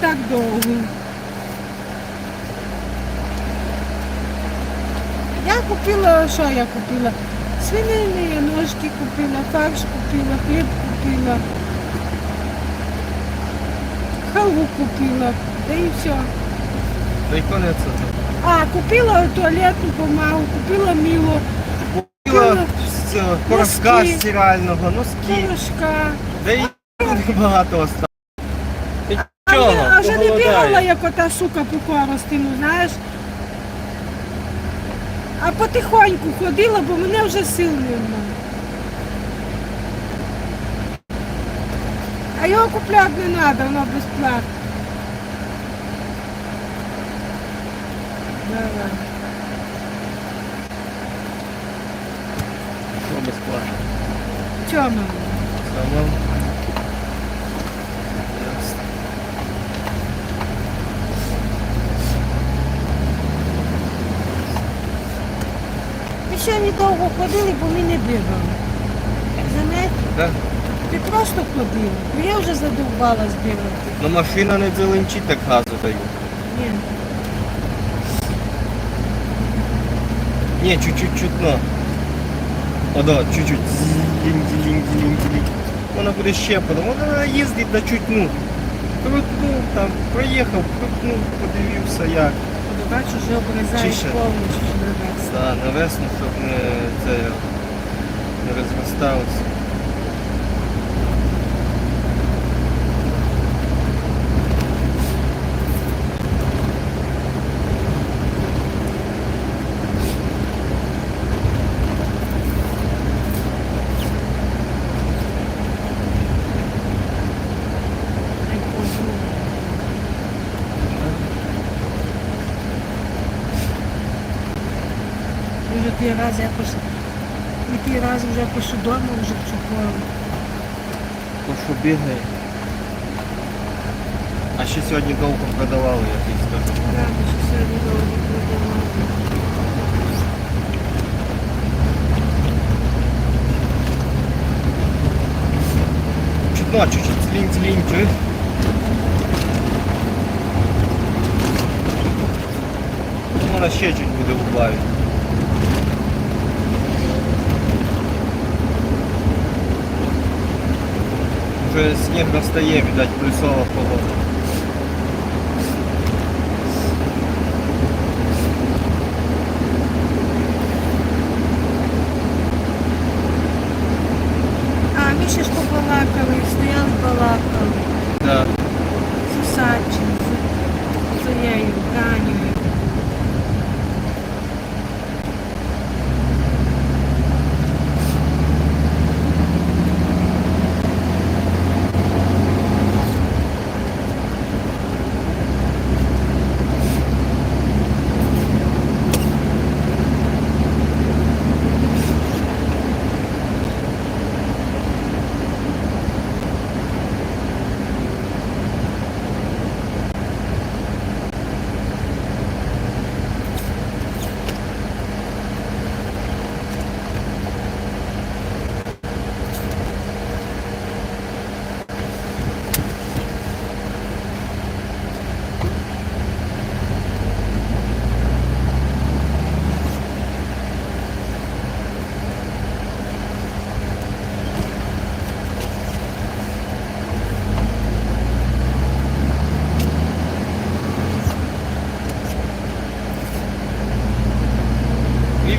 так довго. Я купила, що я купила? Свинини, ножки купила, фарш купила, хліб купила, халву купила, да і все. Та й конець. це. А, купила туалетну бумагу, купила мило, Купила порошка стирального, носки. порошка. Да і багато осталось. А чого? вже, а вже не бігала, як ота сука по коростину, знаєш. А потихоньку ходила, бо мене вже сил нема. А його купляти не треба, воно безплатно. Давай. Що безплатно? Чому? Самому. Ясно. Ми ще недовго ходили, бо ми не бігали. Заметь, Да? ти просто ходила. бо Я вже задовбалась бігати. Ну машина не дзеленчить, так газу дають. Ні. Ні, чуть-чуть чутно. О, да, чуть-чуть. Вона буде ще потім. Вона їздить на чуть, ну. Крутнув там, проїхав, крутнув, подивився як. Бачу, вже обрізають Чище. повністю на весну. Так, на весну, щоб не, це, не розросталося. Ай, Боже. Вже ті рази я пишу. І ті рази вже пишу вдома, вже в. То що бігає. А ще сьогодні довго продавали, я тобі скажу. Рано, що сьогодні довго продавати. Чутно, чуть-чуть цлінь-цлінь, чуєш? Ну, Вона ще чуть буде убавити. Вже сніг розтає, видать, плюсова погода. А, ми ще ж побалакали, стояли, балакали.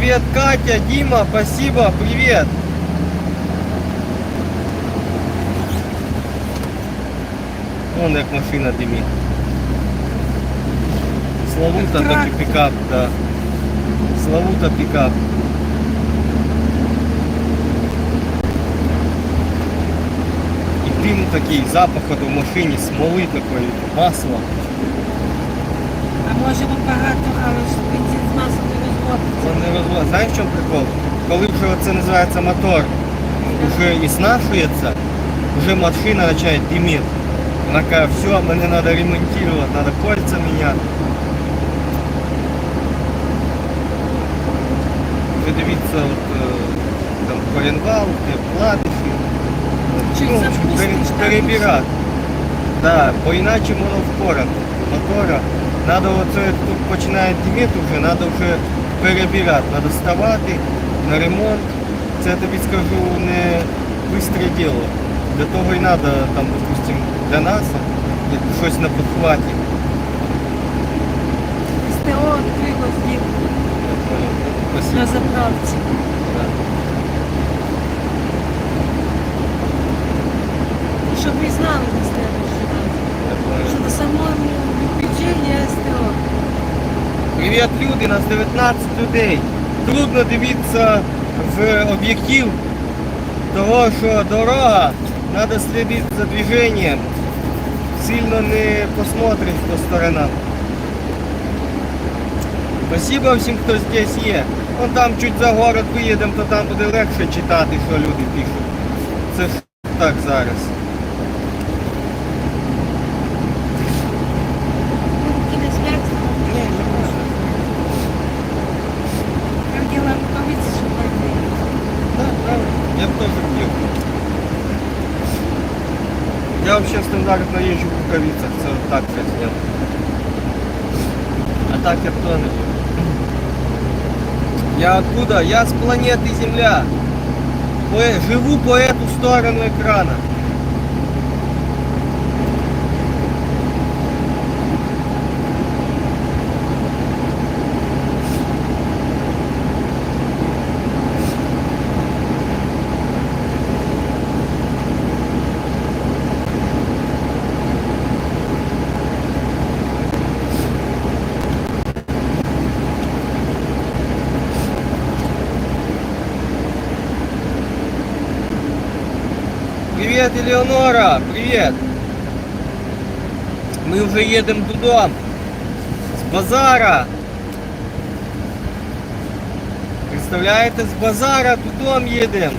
Привет, Катя, Дима, спасибо, привет. Вон як машина димить. Славута Як такий трактор. пікап, да. Славута пікап. І дим такий, запах от в машині, смоли такої, масла. А може вам багато, але ж бензин з маслом не розводиться. Це не розвод. Знаєш в чому прикол? Коли вже це називається мотор, вже і снашується, вже машина починає диміти. Вона каже, все, мене треба ремонтувати, треба кольця міняти. Вже дивіться, от, е, там коленвал, де вкладиші. Чи Ну, запустиш, перебирати. Да, бо іначе воно впора мотора. Надо оце тут починає диміти вже, треба вже перебирати, треба ставати на ремонт. Це я тобі скажу не швидке діло. Для того і треба там, допустим, для нас як щось на підхваті. СТО відкрило дім Я понял. Спасибо. на заправці. Да. Щоб ви знали на следующий раз. Я понял. Що на самому відключенні СТО. Привіт, люди, нас 19 людей. Трудно дивитися в об'єктив того, що дорога, треба слідити за движенням. Сильно не посмотриш по сторонам. Спасибо всім, хто здесь є. Вон там чуть за город виїдемо, то там буде легше читати, що люди пишуть. Це ж так зараз. Вообще стандартно езжу в рукавицах, це так я зняв. А так я б то не. Я откуда? Я с планеты Земля. Живу по эту сторону экрана. Привет, Элеонора! Привет! Мы уже едем додому. З базара. Представляєте, з базара додому їдемо.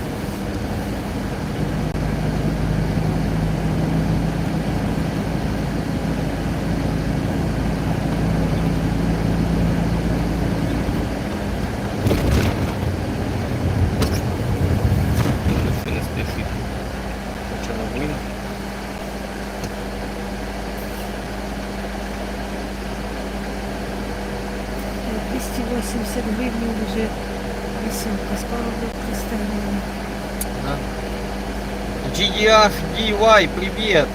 GDH DY, привет.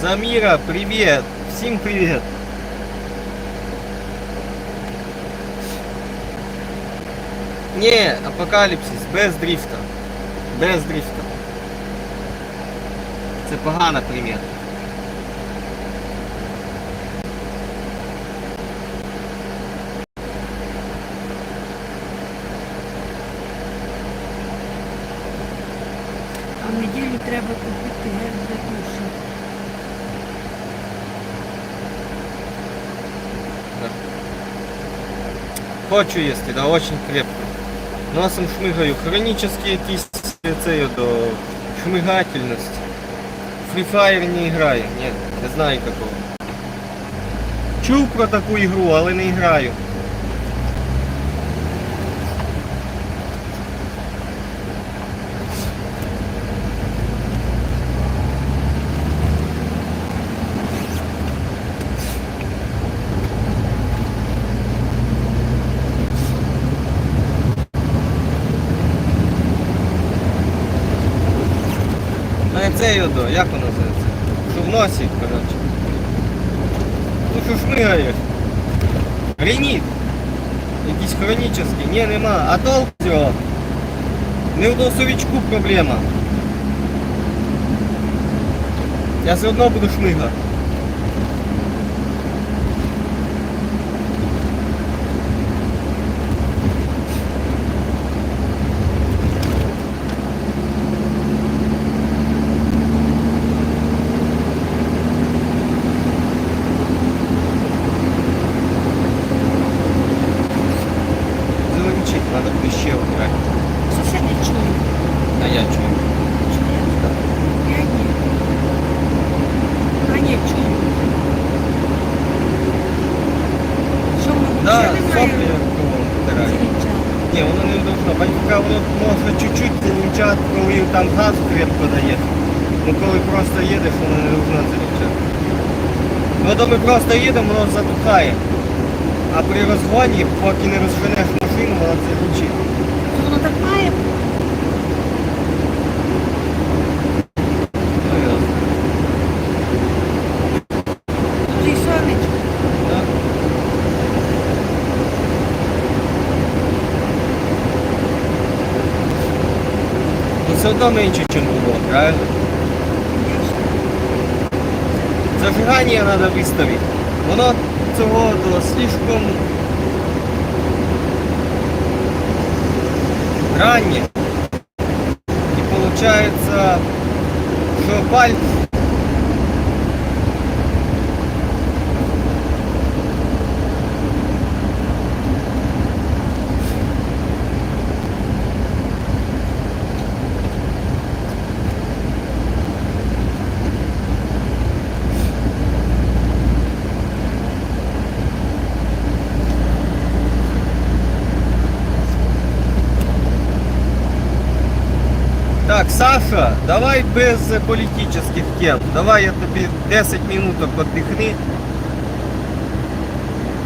Замира, привет. Всем привет. Не, апокаліпсис, без дрифта. Без дрифта. Це погана примета. В неділю треба купити гель для душу. Хочу їсти, да, очень крепко. Носом шмигаю. Хроническі якісь це до шмигательність. Free Fire не граю, ні, не знаю такого. Чув про таку ігру, але не граю. Це йодо, як воно називається? Що в носі, коротше. Ну що шмигаєш? Реніт. Якийсь хронічний. Ні, нема. А толк цього. Не в носовичку проблема. Я все одно буду шмигати. Залучить, треба буде ще обирати. Сусіди чують. А я чую. Чують? Я ні. А ні, чують. Що ми Да, вже соплі немає? кругом втирають. Зріча. Ні, воно не должно. Батька воно може чуть-чуть замічати, коли там газ крепко дає. Ну коли просто їдеш, воно не должно замічати. Воно ми просто їдемо, воно затухає. А при розгоні, поки не розженеш машину, воно це ручить. Воно так має. Ну. Ну все одно менше, ніж було, правильно? Зажигання треба виставити. Воно цього слишком раннє. І виходить, що пальці Так, Саша, давай без політичних тем. Давай я тобі 10 минуток віддихни.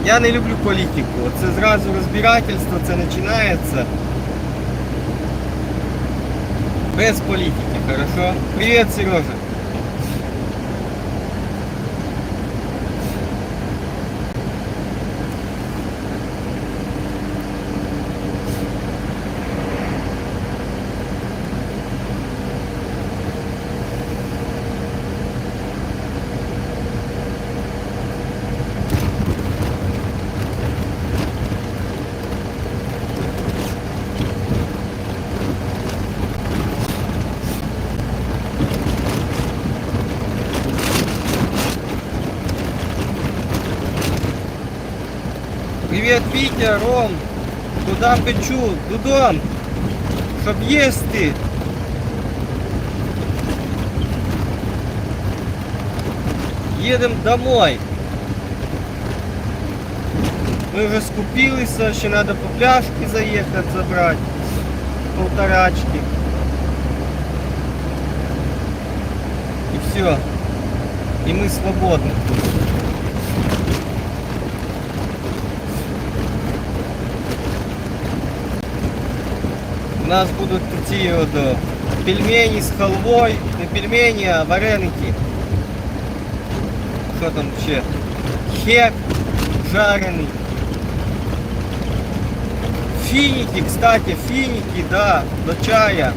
Я не люблю політику. Це зразу розбирательство, це починається. Без політики, хорошо? Привіт, Сережа. Привіт, Вітя, Ром. Куда печу? Додому. Щоб їсти. Їдемо домой. Ми вже скупилися, ще треба по пляшки заїхати забрати. Полторачки. І все. І ми свободні. У нас будуть ці от, о, пельмені з халвою, не пельмені, а вареники. Що там ще? Хек жарений. Финики, кстати, финики, да, до чая.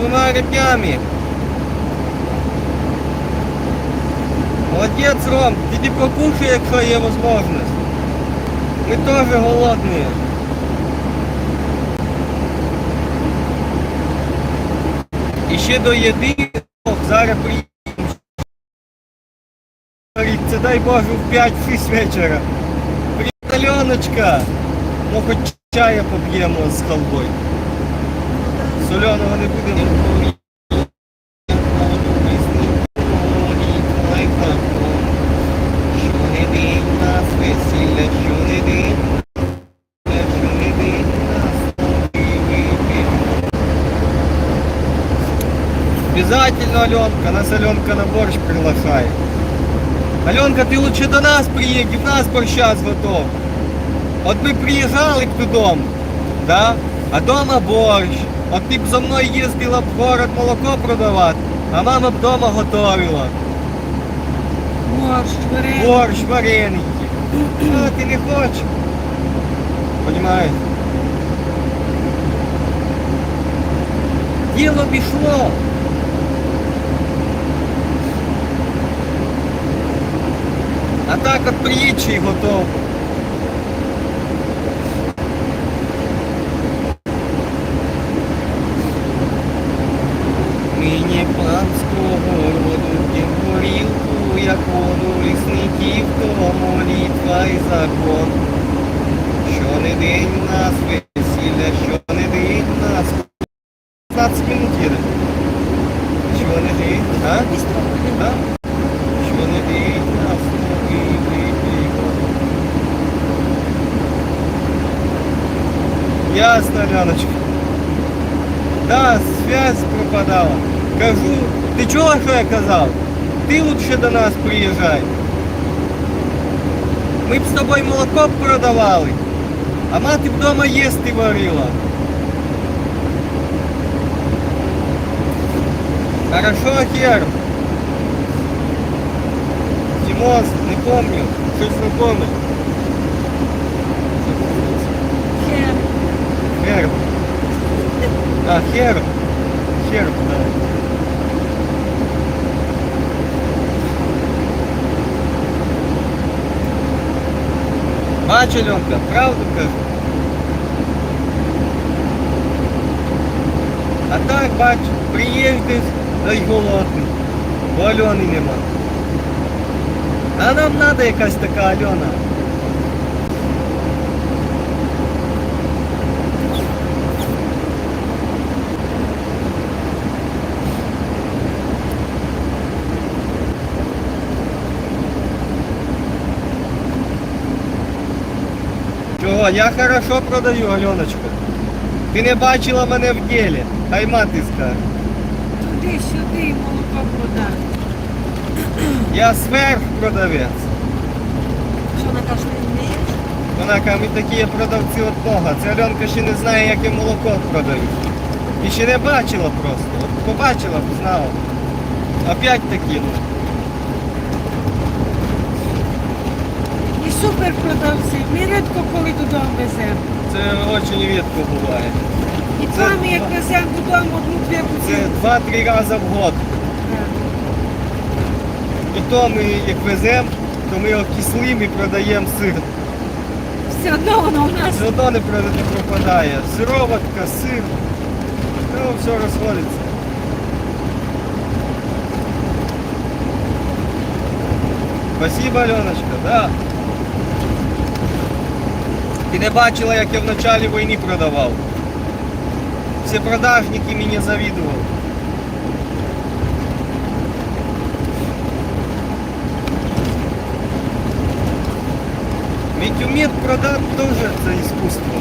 Да, двома репями. Молодець, Ром, тільки покушай, якщо є можливість. Ми теж голодні. І ще до їди, зараз приїдемо. Це дай Боже в 5-6 вечора. Привіт, Альоночка! Ну хоч чая поп'ємо з халвою. Соляного не нас випити. Обязательно, Аленка, нас Аленка на борщ приглашает. Аленка, ты лучше до нас приедь, в нас борща готов. От ми приїжджали б додому, да? а дома борщ. От ти б зо мною їздила б в город молоко продавати, а мама б вдома готовила. Борщ, вареники. Борщ, вареники. А ти не хочеш. Понимаєш? Діло пішло. А так от приїдь і Ясно, Леночка. Да, связь пропадала. Кажу, ти чула, що я казав? Ти лучше до нас приїжджай. Ми б з тобою молоко продавали, а мати б вдома їсти варила. Хорошо, Хер. Тимос, не помню. Щось не помню. Хер. А, хер. Хер, да. Бач, Альонка, правду кажу. А так, бач, приїздиш, та й голодний. Бо Альони нема. А нам треба якась така Альона. Чого? Я хорошо продаю, Альоночка. Ти не бачила мене в ділі. Хай мати скаже. Туди, сюди молоко продати. Я сверх продавець. Що вона каже, не вмієш? Вона каже, ми такі є продавці одного. Це Альонка ще не знає, яке молоко продають. І ще не бачила просто. От побачила б, знала. Опять такі, ну. Супер продавці. Ми рідко коли додому веземо. Це дуже рідко буває. І Це там, як веземо додому одну-дві Це бутилки. два-три рази в год. І то ми як веземо, то ми його кислим і продаємо сир. Все одно воно у нас Все одно не про- не пропадає. Сироватка, сир. Ну, все розходиться. Спасибо, Аленочка, да. Ти не бачила, як я в началі війни продавав. Всі продажники мені завідували. Ведь уметь продать тоже это искусство.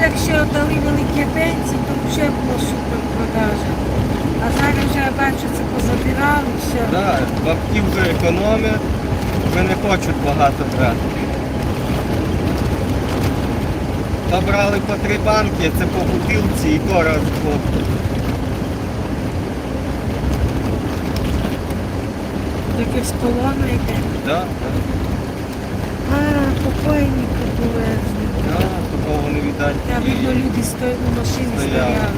Якщо дали великі пенсії, то вже було супер продажа. А зараз вже я бачу, це позабирали, все. Да, бабки вже економять, вже не хочуть багато брати. Та брали по три банки, це по бутилці і то раз год. Таке з полону йде. Да, да, А, покойники повезли. да, такого не віддать. Я видно, люди стоять на машині Стояли. стояли.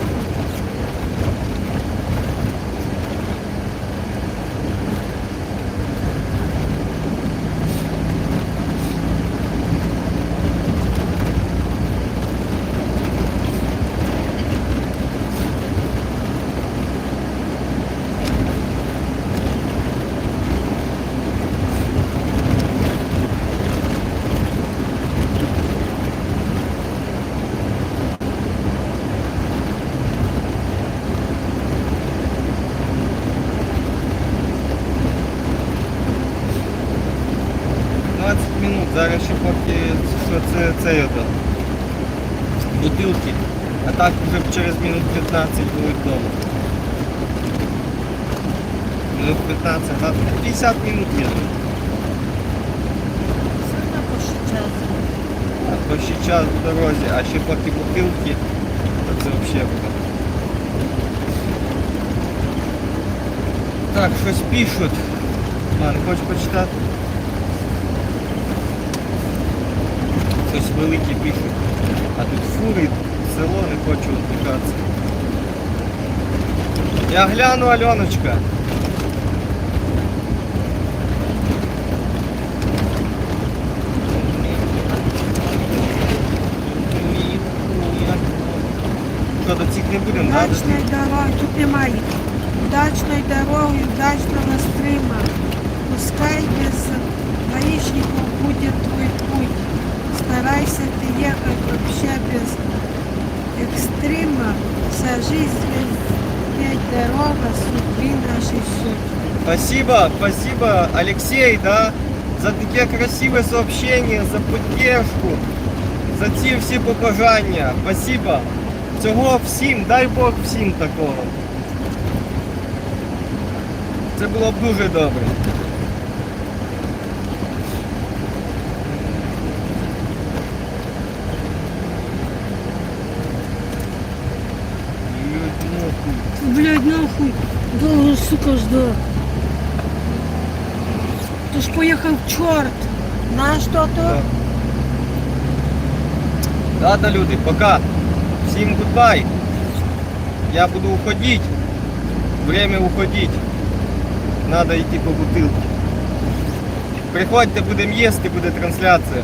— 20 минут, зараз ще поки що це, це ото, бутилки, а так вже через минут 15 будуть вдома. Минут 15, а 50 минут час. А то ще час в дорозі, а ще поки бутилки, то це взагалі. Так, щось пишуть. Ман, хочеш почитати? Щось велике пишуть. А тут фури, село, не хочу відвлекатися. Я гляну, Альоночка. що, до цих не будемо, да? Удачної дороги, тут немає. Удачної дороги, удачного стрима. Пускай без гаишников будет твой путь. Старайся ты ехать вообще без экстрима. Вся жизнь ведь дорога, судьбы нашей суть. Спасибо, спасибо, Алексей, да, за таке красиве сообщення, за поддержку, за ці всі побажання. Спасибо. Цього всім, дай Бог всім такого. Це було б дуже добре. Блядь, нахуй. Долго, сука, ждал. Ты ж поехал черт. На что Да. то? Ладно, люди, пока. Всім гудбай. Я буду уходить. Время уходить. Надо йти по бутилку. Приходьте, будемо їсти, буде трансляція.